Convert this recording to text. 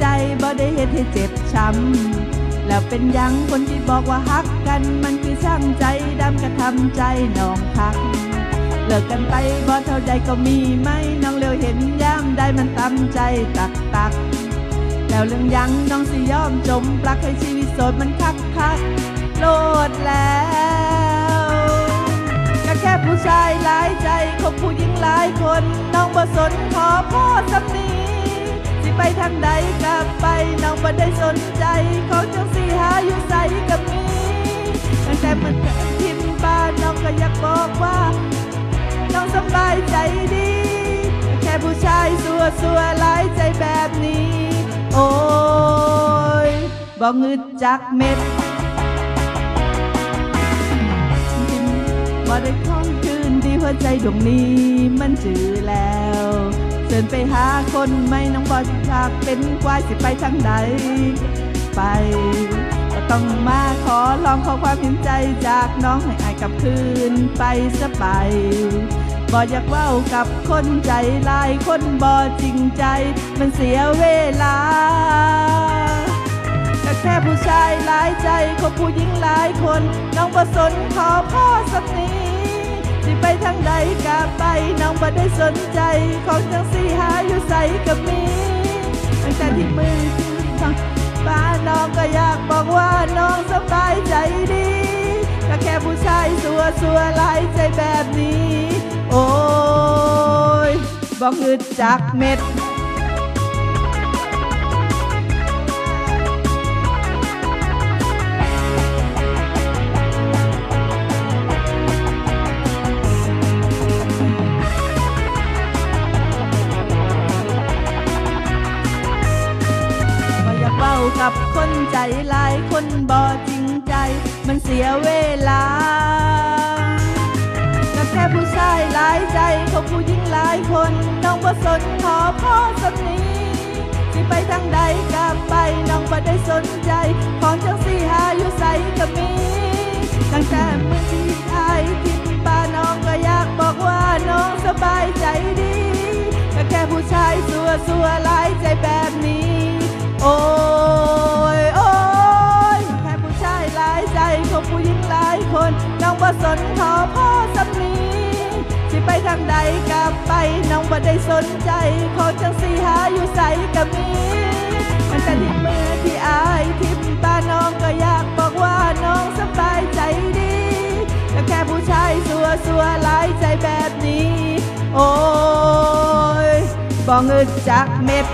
ใจบ่ได้เหตุให้เจ็บช้ำแล้วเป็นยังคนที่บอกว่าฮักกันมันคือช่างใจดำกระทำใจน้องคัก เลิกกันไปบ่เท่าใดก็มีไหมน้องเร็วเห็นยามใดมันตำใจตักตักแล้วเรื่องยังน้องสิยอมจมปลักให้ชีวิตโสดมันคักคักโลดแล้วก็แค่ผู้ชายหลายใจคบผู้หญิงหลายคน น้องบ่สนขอพ่อสำนี สิไปทางใดกลับไปน้องบ่ได้สนใจ เขาจังสิหาอยู่ใสกับมีตั้งแต่มันเกิดทิมบ้านน้องก็อยากบอกว่าน้องสบายใจดี แค่ผู้ชายสัวสัวหลายใจแบบนี้ โอ้ยบอกงึดจักเม็ดทิมบ่ได้คล้องคืนดีหัวใจดวงนี้มันจือแล้ว เดินไปหาคนไม่น้องบอสิฉากเป็นควายสิไปทางใด ไป ก็ต้องมาขอลองขอความเห็นใจจากน้องให้อายกลับคืนไปสะไปบ่อยากเว้ากับคนใจลายคนบ่จริงใจ มันเสียเวลาก็แค่ผู้ชายหลายใจคบผู้หญิงหลายคน น้องบ่สนขอพ่อสักนี้ สิไปทางใดกะไปน้องบ่ได้สนใจ ของจังสีหาอยู่ใสกับมีตั้งแต่ที่มือที่งป้าน้องก็อยากบอกว่าน้องสบายใจดีก็แค่ผู้ชายสัวสัวหลายใจแบบนี้ โอ้ยบอกอึดจากเม็ดากับคนใจลายคนบ่จริงใจ มันเสียเวลาก็แค่ผู้ชายหลายใจเขาผู้หญิงหลายคนน้องบ่สนขอพ่อสักนี้สิไปทางใดกลับไปน้องบ่ได้สนใจ ของจังสีหาอยู่ใสก็มีตั้งแต่เมื่อที่อายทิมป้าน้องก็อยากบอกว่าน้องสบายใจดีก็แค่ผู้ชายสัวสัวลาย บ่ได้สนใจของจังสีหาอยู่ใสกับมี มันแต่ที่มือที่อายทิมป้าน้องก็อยากบอกว่าน้องสบายใจดีแต่แค่ผู้ชายสัวสัวหลายใจแบบนี้ โอ้ยบอกเงินจากเม็ด